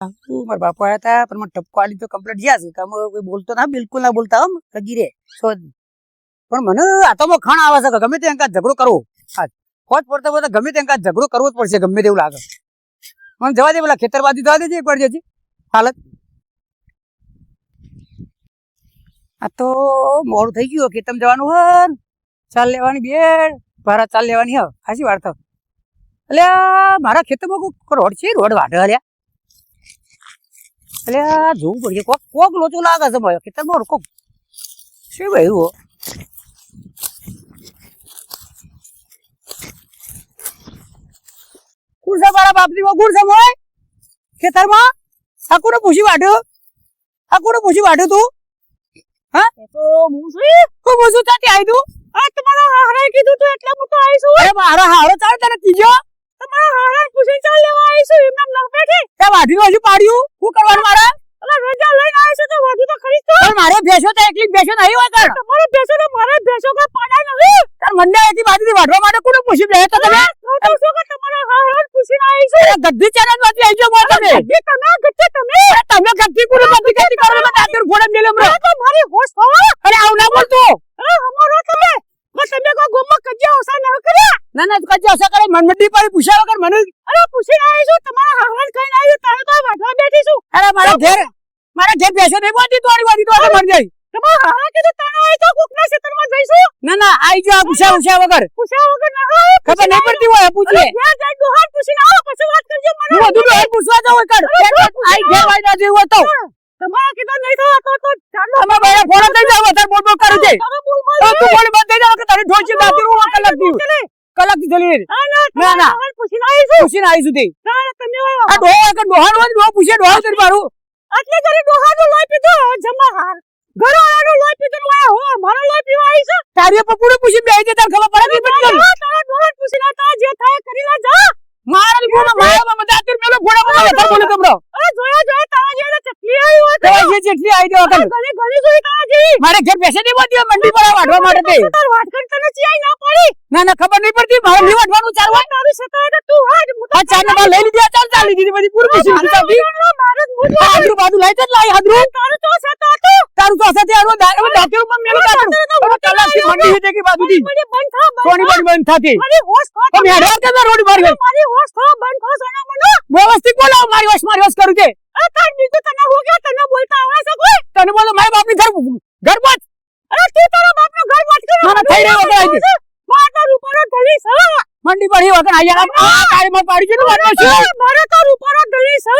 મારા બાપા આવ્યા હતા પણ મને ટપકો આલી તો કમ્પ્લીટ ગયા છે. કામ કોઈ બોલતો ના, બિલકુલ ના બોલતા હમ રગી રે. પણ મને આ તો ખાણ આવે છે ગમે તે અંકા ઝઘડો કરવો. ખોટ પડતા પડતા ગમે તે અંકા ઝઘડો કરવો જ પડશે, ગમે તેવું લાગે. મને જવા દે પેલા ખેતર બાજુ જવા દેજે એક વાર જજી હાલત આ તો મોડું થઈ ગયું, ખેતમ જવાનું હન ચાલ લેવાની બેડ. ભારા ચાલ લેવાની હ. ખાસી વાર તો એટલે મારા ખેતરમાં કોઈ રોડ છે, રોડ વાઢે અલ્યા. એટલે આ જોવું પડશે. કોક કોક લોચો લાગે છે મારો ખેતરમાં કોક શું ભાઈ હો? કોણ છે મારા બાપની માં છે મોય. ખેતરમાં? આ કોને પૂછી વાઢ્યો? આ કોને પૂછી વાઢ્યો તું? હા? તો હું શું હું પૂછું ચાતી આવી તું. આ તમારો હારે કીધું તું એટલે હું તો આવી છું અરે મારો હારો ચાલ તને કીજો. તમારા હારા પૂછી ચાલ લેવા આવી છું એમને ન બેઠી એ વાઢી હજુ પાડ્યું? શું કરવાનું મારા? અરે રજા લઈને આવી છું તો વાઢી તો ખરી તો. પણ મારે ભેંસો તો એકલી ભેંસો નહીં હોય તાર. તમારે ભેંસો તો મારે ભેંસો કોઈ પાડાય નથી. તાર મંડે એથી બાજુથી વાઢવા માટે કોને પૂછી લે તો તમે. તો શું કે તમારા હારા પૂછીને આવી છું. ગદ્દી ચેનલમાંથી આવી જાવ તમે. ગદ્દી તમે ગદ્દી તમે. તમે ગદ્દી કોને ગદ્દી કરી કરો તો દાતર ફોડે મેલે મરો તો મારી હોશ હો. અરે આવ ના બોલ બસ તમે કો ગોમમાં કજ્જા ઓસા ન કર્યા ના ના કજ્જા ઓસા કરે. મનમડી પર પૂછ્યા વગર મને અરે પૂછી આવી છું. તમારા હાવન કઈ આવી તારે તો વાઢવા બેઠી છું. અરે મારા ઘેર મારા ઘેર બેસે નહીં બોલતી દોડી વાડી દોડે મર જાય. તમારા હારા કીધું તને આવી તો કોકના ક્ષેત્રમાં જઈશું. ના ના આઈ જો પૂછ્યા પૂછ્યા વગર. પૂછ્યા વગર ના ખબર નહીં પડતી હોય પૂછીએ ઘેર જઈ દોહાર પૂછીને આવો પછી વાત કરજો મને. હું બધું ઘેર પૂછવા જાવ કર આઈ ઘેર ના જેવું હતો તમારા કીધું નહીં થવા તો તો ચાલો. અમે બહાર ફોન થઈ જાવ તાર બોલ બોલ કરું છે તો તું બોલ બંધ થઈ જાવ તારે ઢોચી દાતી હું કલાક દી કલાક દી જલી ના ના પૂછીને આવીશું? પૂછીને આવીશું તે. તમે આ ડોહા કે ડોહાનો હોય ડોહા પૂછે ડોહા તરી મારું. એટલે તારે ડોહાનો લોહી પીધો જમા. હાર ઘરવાળાનો લોહી પીધો હોય હો મારો લોહી પીવા આવી છે તારી પપુડે પૂછી બે છે તાર ખબર પડે કે પડી તારા ડોહા પૂછીને તા જે થાય કરી લે જા. મારા ગોનો મારા માં દાતર મેલો ફોડા માં તાર બોલે કમરો અરે જોયા જોયા તારા જેને ચટલી આવી હોય તો જે ચટલી આવી દો કલ ઘણી ઘણી જોઈ તારા જેવી મારે ઘર બેસે દે બોધી મંડી પર વાઢવા માટે તે તાર વાટ કર તને ચિયાઈ ના પડી ના ના ખબર નહીં પડતી મારે હોય તારું સતા તો તું વાઢ આ ચાર ને લઈ લીધી ચાલ ચાલ લીધી બધી પૂરી પૂછી લીધી ચાબી હાદરું બાદુ લઈ જ લાઈ હાદરું તારું તો સતા તો તારું તો સતા આરો દારૂ દાતરમાં મેલો દાતર કલાકથી મંડી હેતે કે બાદુ દી બંધ બંધ બંધ થાતી મારી હોશ થા તમે હેડવા કે રોડ મારી મારી હોશ થા બંધ થા સોના મને વ્યવસ્થિત બોલાવ મારી હોશ મારી હોશ કરું છે અરે તાર બીજું તને હો ગયા તને બોલતા આવડે છે કોઈ? તને બોલો મારા બાપની ઘર ઘર મત અરે તું તારા બાપનો ઘર મત કે મને થઈ રહ્યો વગર આવી મારા ઉપર ધરી છે. મંડી પડી વગર આયા આ તારી માં પાડી ગયું વાટો છે મારે તો ઉપર ધરી છે.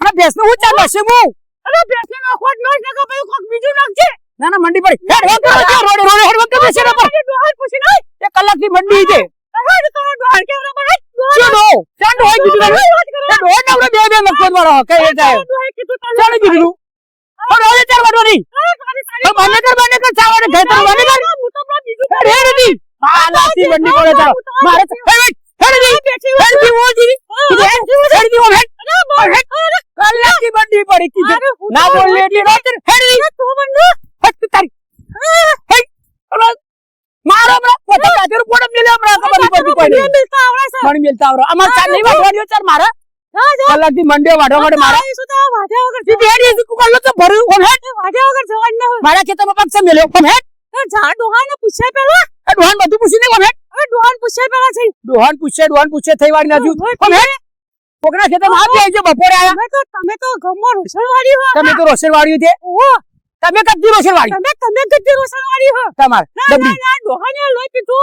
અને ભેંસનું હું ચાલે છે હું અરે ભેંસ નો ખોટ નો નકા ભાઈ કોક બીજું નાખજે. ના ના મંડી પડી. હેડ વગર રોડ રોડ હેડ વગર બેસે ને પર નહીં મંડી છે. ડોહાર ચડો ચાંદ હોય બીજું એ ડોહાર ના બે બે મકવાદ વાળો. કઈ જાય ચાલ બીજું પણ હવે ચાર વાટો નહીં. મને કર મને કર ચાવડે ઘર તો મને કર. હેડ હેડ દી આ લાસી પડે ચાલો. મારે હેડ હેડ દી હેડ. દી ઓ દી હેડ. દી ઓ હેડ કલાકી મંડી પડી કીધું ના બોલ એટલે હેડ દી તું બંધ હટ તારી. હેડ. મારો પોતા પોડે મિલે હમણાં ખબર નહીં પડતી કોઈ નહીં મિલતા આવડે છે. મને મિલતા આવડે. અમાર ચાર નહીં વાડવાની ચાર મારા. કલાકથી મંડે માટે મારા. તી બેડી તો ભર્યું કોણ હેડ વાડ્યા વગર જવાનું ના મારા મેલ્યો કોણ હેડ જા ડોહાને પૂછ્યા પેલા. એ ડોહાન બધું પૂછીને કોણ હેડ હવે ડોહાન પૂછ્યા પેલા છે ડોહાન પૂછે ડોહાન પૂછે થઈ વાડી નાખ્યું કોણ હેડ કોકના ખેતરમાં આપ જાય બપોરે આયા. તમે તો તમે તો ગમો રોસણવાડી હો. તમે તો રોસણવાડી છે તમે કદી રોસણવાડી તમે તમે કદી રોસણવાડી હો. તમાર. ડબડી ના ડોહાને લોહી પીધો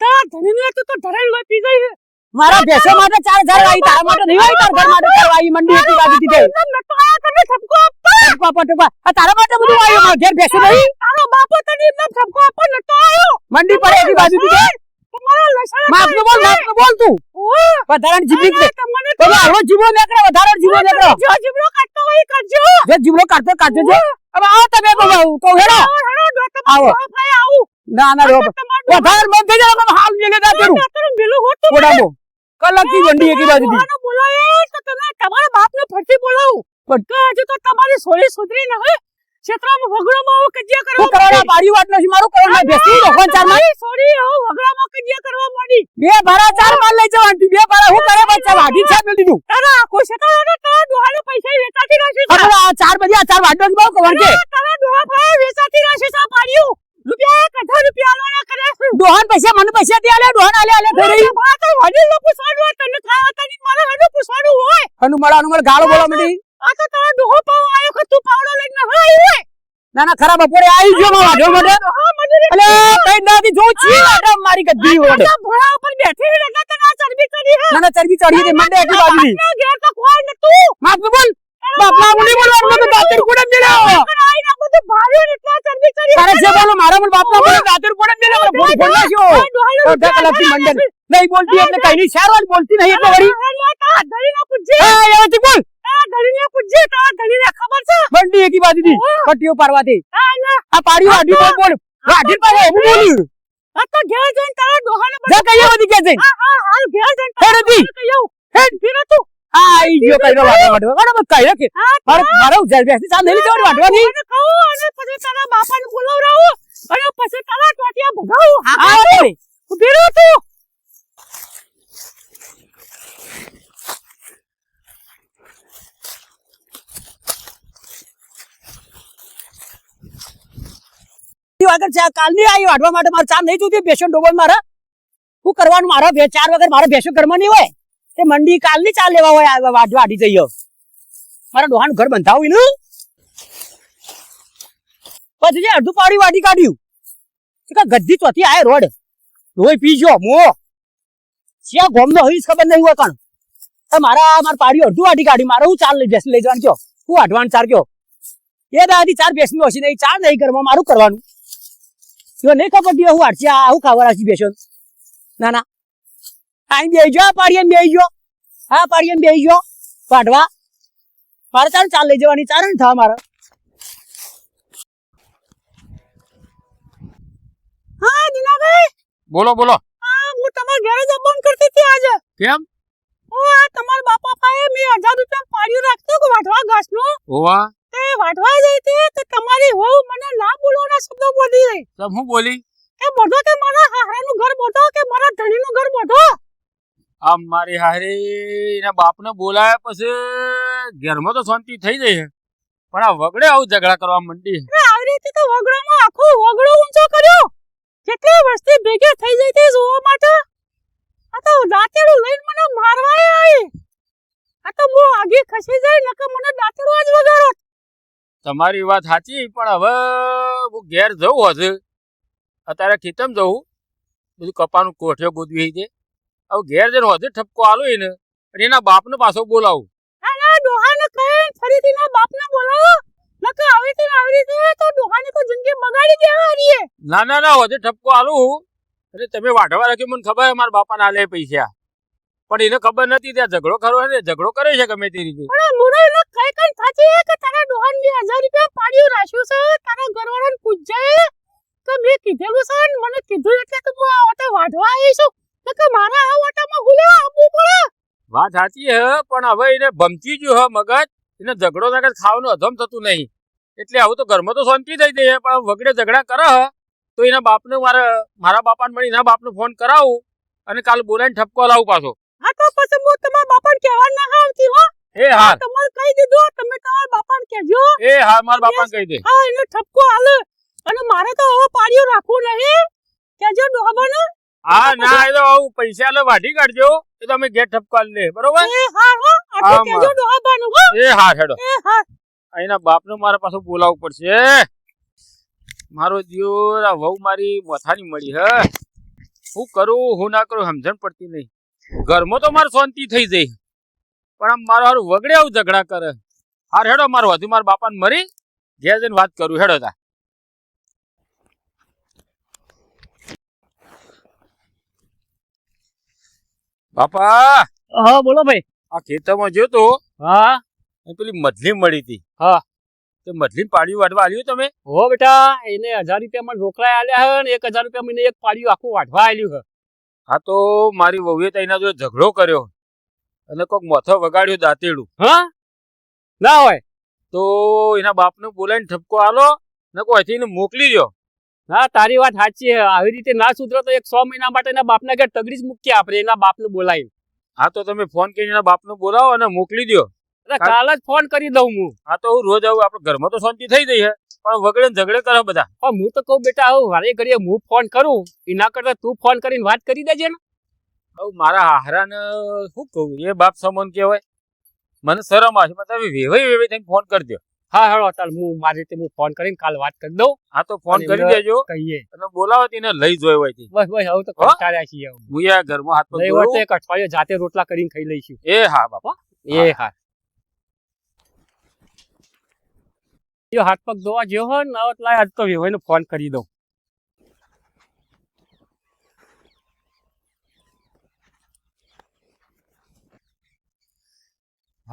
તા ધણીને તો તો ધરાઈ લોહી પી ગઈ મારા ભેંસો માટે ચાર ઘર આવી તારા માટે નહીં આવી તાર ઘર માટે ચાર આવી મંડી હતી બાજી દીધે. નતો તમે ઠપકો આપવા ઠપકો ઠપકો આ તારા માટે બધું આવ્યું મારા ઘેર ભેંસો નહીં? તારો બાપો તને એમ ઠપકો આપવા નતો આવ્યો. મંડી પડે એની બાજુ દીધે. તમારો લસણ માફ નો બોલ માફ નો બોલ તું. વધારાની જીબી છે તમને તો આવો જીબો નીકળે વધારાનો જીબો નીકળે. જો જીબડો કાઢતો હોય કરજો જે જીબડો કાઢતો કાઢજો હવે આવો તમે બોલાવો તો હેડો. આવો ના ના રો વધારે બંધ થઈ જાવ હાલ મેલે ના કરું. ઓડામો. કલાકથી મંડી એકી બાજુ થી બોલાય તો તમે તમારા બાપને ફરતી બોલાવું. પણ હજુ તો તમારી સોરી સુધરી ના હોય. ક્ષેત્રમાં વગડામાં કજિયા કરવા હું કરવાના પાડી વાત નથી મારું કરવાના બેસી દોખન ચારમાં સોરી આવો વગડામાં કજિયા કરવા માંડી? બે ભાડા ચાર માલ લઈ જવાનું બે ભાડા હું કરે બચ્ચા વાઢી છે મેં દીધું. તારા આખો ક્ષેત્ર તારા ડોહાને પૈસા વેચાતી રાખ્યું છે હવે આ ચાર બધી આ ચાર વાઢો બહુ કવર કે તારા ડોહા ભાઈ વેચાતી રાખ્યું છે પાડ્યું રૂપિયા એક હજાર રૂપિયા આલવાના કર્યા છે. ડોહાન પૈસા મને પૈસા દે આલે ડોહાન આલે આલે રહી બા તો વડીલનું પૂછવાનું હોય તને ખાવા તને મારે હનું પૂછવાનું હોય. હનુમાળ હનુમાળ ગાળો બોલો મંડી આ તો તારા દોહો પાવ આયો કે તું પાવડો લઈને ન હોય ના ના ખરા બપોરે આવી ગયો મારા ડોહા મને અલે કઈ નાથી જો છી વાઢો મારી ગદ્દી ઓડે ભોળા ઉપર બેઠી રહી એટલે તના ચરબી ચડી હે. ના ના ચરબી ચડી દે મંડે એકલી બાજુ ના ઘેર તો કોઈ નતું. માફ બોલ. બાપા મુની બોલવાનું તો દાતર કોડે મેલે આઈ ના બધું ભાર્યો ને એટલે ચરબી ચડી અરે જે બોલો મારા બોલ બાપના બોલ દાતર કુડમ મેલ્યો ફોન ફોન નાખ્યો આ ડોહાનું અડધા કલાકથી મંડે નહીં બોલતી એટલે કઈ નહીં શેરવાલ બોલતી નહીં એટલે વળી. ધરી ના પૂછજે હા એ બોલ. ધણીને પૂછજે તારા ધણીને ખબર છે? બંડી એકી બાજુથી પટ્ટીઓ પારવાથી આ ના આ પાડી વાઢી બોલ બોલ વાઢી પાડે હું બોલ્યું. આ તો ઘેર જઈને તારા ડોહાને જા કઈ બધી કે છે? આ આ હાલ ઘેર જઈને હે રતી કહ્યું હે ફીરો તું. આઈ ગયો કઈ નો વાઢવા વાઢવા. બરાબર કઈ હા મારે મારે બેસી. સામે નહીં જવાનું વાઢવાની કહું અને પછી તારા બાપાને બોલાવરાવું. અને પછી તારા ટોટિયા ભગાવું. આ વાતે ઊભી તું. આગળ ચા કાલની આવી વાઢવા માટે મારે ચા નહીં જોતી ભેસો ડોબલ મારે. શું કરવાનું મારા? ચાર વગર મારે ભેસો ઘરમાં નહીં હોય. તે મંડી કાલની ચા લેવા હોય વાઢ વાઢી જઈએ મારા ડોહાનું ઘર બંધાવું ને પછી અડધું પાડી વાઢી કાઢ્યું. ગદ્દી ચોથી આય રોડ. લોહી પીજો મો. જ્યાં ગોમનો હઈશ ખબર નહીં હોય કણ મારા મારા પાડી અડધું વાઢી કાઢી મારે હું ચાર બેસ લઈ જવાનું કયો? હું વાઢવાનું ચાર કયો? એ દાદી ચાર બેસનું હશે નહીં ચાર નહીં ઘરમાં, મારું કરવાનું. જો નહીં ખબર પડતી હું હાડશે. આ હું ખાવા રાખી બેસો ના ના. આઈ બેહી જો આ પાડીએ બેહી જો હા પાડીએ બેહી ગયો વાઢવા. મારે ચાલ ચાલ લઈ જવાની. ચાર ને થા મારે. હા દીનાભાઈ બોલો બોલો. હા હું તમારા ઘરે જમવાનું કરતી હતી આજે. કેમ? ઓ આ તમારા બાપા પાસે મેં હજાર રૂપિયા પાડ્યું રાખતો કે વાઢવા ઘાસનું? હોવા. તે વાટવા જઈ તે તો તમારી વહુ મને ના બોલવાના શબ્દો બોલી રહી. તો હું બોલી? કે બોધો કે મારા હાહરાનું ઘર બોધો કે મારા ધણીનું ઘર બોધો? આમ મારી હારી એના બાપને બોલાયા પછી ઘરમાં તો શાંતિ થઈ જાય પણ આ વગડે આવું ઝઘડા કરવા માંડી. આવી રીતે તો વગડામાં આખો વગડો ઊંચો કર્યો. કેટલી વસ્તી ભેગી થઈ જઈ હતી જોવા માટે. આ તો દાંતેડું લઈને મને મારવા આવી આ તો હું આગે ખસી જાય નકર મને દાંતેડું જ વગાડો. તમારી વાત સાચી પણ હવે હું ઘેર જવું હશે અત્યારે ખેતમ જવું બધું કપાનું કોઠિયો ગોદવી છે. હવે ઘેર જઈને હજુ ઠપકો આલો એને અને એના બાપને પાછો બોલાવું. ડોહાને કહે ફરીથી ના બાપને બોલાવો? નકર આવી રીતે ને આવી રીતે તો ડોહાની તો જિંદગી બગાડી દેવા ના ના ના હજે ઠપકો આલું એટલે તમે વાઢવા રાખ્યો મને ખબર છે મારા બાપાને આલે પૈસા. પણ એને ખબર નથી ત્યાં ઝઘડો ખરો ને? ઝઘડો કરે છે ગમે તે રીતે. કઈ કઈ કે તારા ડોહાન બે હજાર રૂપિયા પાડ્યું રાખ્યું છે? તારા ઘરવાળાને પૂછજે. તો મેં કીધેલું છે ને મને કીધું એટલે તો હું આ ઓટો વાઢવા આવી છું. કે મારા આ ઓટામાં હું લેવા આવવું પડે? વાત સાચી હે પણ હવે એને ભમતી ગયું હે મગજ. એને ઝઘડો ના ખાવાનું અધમ થતું નહીં. એટલે આવું તો ઘરમાં તો શાંતિ થઈ જઈએ પણ વગડે ઝઘડા કરે હે. તો એના બાપને મારે મારા બાપાને મળી એના બાપને ફોન કરાવું અને કાલ બોલાઈને ઠપકો લાવું પાછો. હા તો પછી હું તમારા બાપાને કહેવા ના આવતી હો. એ હા. તમારે કહી દીધું તમે તમારા બાપાને કહેજો. એ હા મારા બાપાને કહી દે. હા એને ઠપકો હાલ અને મારે તો હવે પાડ્યો રાખવું નહીં. કેજો ડોહાબાને. હા ના એ તો હું પૈસા લે વાઢી કાઢજો. એ તો અમે ગેટ ઠપકો લે બરોબર? એ હા હો આ કહેજો કેજો હો. એ હા હેડો. એ હા. એના બાપને મારે પાછું બોલાવવું પડશે મારો દિયોર આ વહુ મારી મથાની મળી હે. હું કરું હું ના કરું સમજણ પડતી નહીં. ઘરમાં તો મારે શાંતિ થઈ જઈ પણ આમ મારો હારું વગડે આવું ઝઘડા કરે. હાર હેડો મારો વધુ મારા બાપાને મરી ઘેર જઈને વાત કરું હેડો તા. બાપા! હા બોલો ભાઈ. આ ખેતરમાં જો તો? હા. પેલી મધલી મળી હતી. હા. તે મધલી પાડી વાટવા આલ્યું તમે? હો બેટા એને હજાર રૂપિયા મને રોકડા આલ્યા હે ને એક હજાર રૂપિયા મને એક પાડ્યું આખું વાઢવા આલ્યું હે. હા તો મારી વહુએ તો એના જોડે ઝઘડો કર્યો. અને કોક મોથો વગાડ્યો દાંતેડું. હા? ના હોય? તો એના બાપને બોલાવીને ઠપકો આલો ને કોઈ એને મોકલી દો હા તારી વાત સાચી છે. આવી રીતે ના સુધરો તો એક સો મહિના માટે એના બાપના ઘેર તગડી જ મૂકીએ આપણે એના બાપને બોલાવી હા તો તમે ફોન કરીને એના બાપને બોલાવો અને મોકલી દો કાલ જ ફોન કરી દઉં હું. હા તો હું રોજ આવું આપણે ઘરમાં તો શાંતિ થઈ ગઈ છે પણ વગડે ઝઘડે કરો બધા. પણ હું તો કહું બેટા આવું વારે ઘડીએ હું ફોન કરું એના કરતા તું ફોન કરીને વાત કરી દેજે ને. હવે મારા હારાને શું કહું? એ બાપ સમન કહેવાય. મને શરમ આવે. છે તમે વેવાઈ વેવાઈ થઈને ફોન કરી દો. હા હેડો ચાલ હું મારી રીતે હું ફોન કરીને કાલ વાત કરી દઉં. હા તો ફોન કરી દેજો. કહીએ. અને બોલાવો તેને લઈ જોયો હોયથી બસ બસ હવે તો? કંટાળ્યા છીએ હું યા ઘરમાં હાથ લઈ હોય તો એક અઠવાડિયે જાતે રોટલા કરીને ખાઈ લઈશું. એ હા બાપા. એ હા. હાથ પગ ધોવા જેવો હોય ને આજ તો વેવાઈને ફોન કરી દઉં.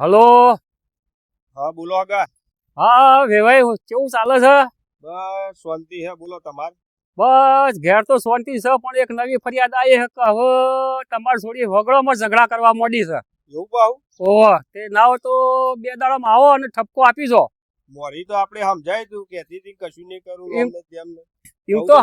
હલો. હા બોલો આગા. હા વેવાઈ કેવું ચાલે છે? બસ શાંતિ હે બોલો તમાર. બસ ઘેર તો શાંતિ છે પણ એક નવી ફરિયાદ આવી છે કે હવે તમાર છોડી વગડોમાં ઝઘડા કરવા મોડી છે. એવું પાહુ ઓહો તે ના હોય તો બે દાડામાં આવો અને ઠપકો આપી જો મોરી તો આપણે સમજાય તું કેતી હતી કશું નહીં કરું એમ- તો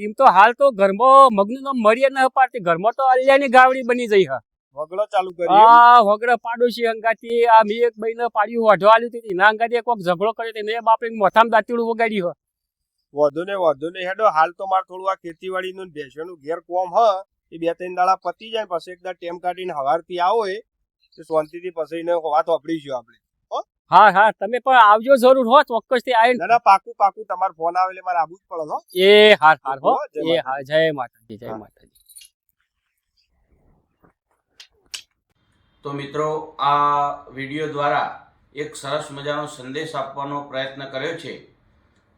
એમ તો હાલ તો ઘરમાં મગ્ન મરીએ ન પાડતી ઘરમાં તો અલ્યાની ગાવડી બની જઈ હા. વગડો ચાલુ કર્યો. આ વગડે પાડોશી અંગાતી આ મે એક ભાઈને પાડ્યું વાઢો આલ્યું હતી ના અંગાતી કોક ઝઘડો કર્યો તેને બાપે મોથામ દાતીડું વગાડી હો વધુ ને વધુ ને હેડો હાલ તો માર થોડું આ ખેતીવાડી નું ભેંસોનું ઘેર કોમ હ એ બે ત્રણ દાડા પતી જાય પછી એકદા ટેમ કાઢીને હવારથી આવો એ તો શાંતિથી પછી એને વાત વાપરીશું આપણે. હા? હા તમે પણ આવજો જરૂર હો ચોક્કસથી આવી ના પાકું પાકું તમારો ફોન આવે એટલે મારે આવવું જ પડે એ હાર હાર હો. એ હા જય માતાજી જય માતાજી. તો મિત્રો, આ વીડિયો દ્વારા એક સરસ મજાનો સંદેશ આપવાનો પ્રયત્ન કર્યો છે.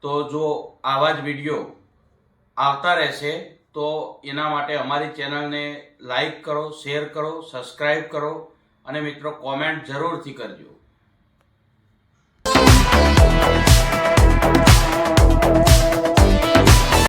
તો જો આવા જ વીડિયો આવતા રહેશે, તો એના માટે અમારી ચેનલને લાઈક કરો, શેર કરો સબસ્ક્રાઈબ કરો અને મિત્રો કોમેન્ટ જરૂરથી કરજો.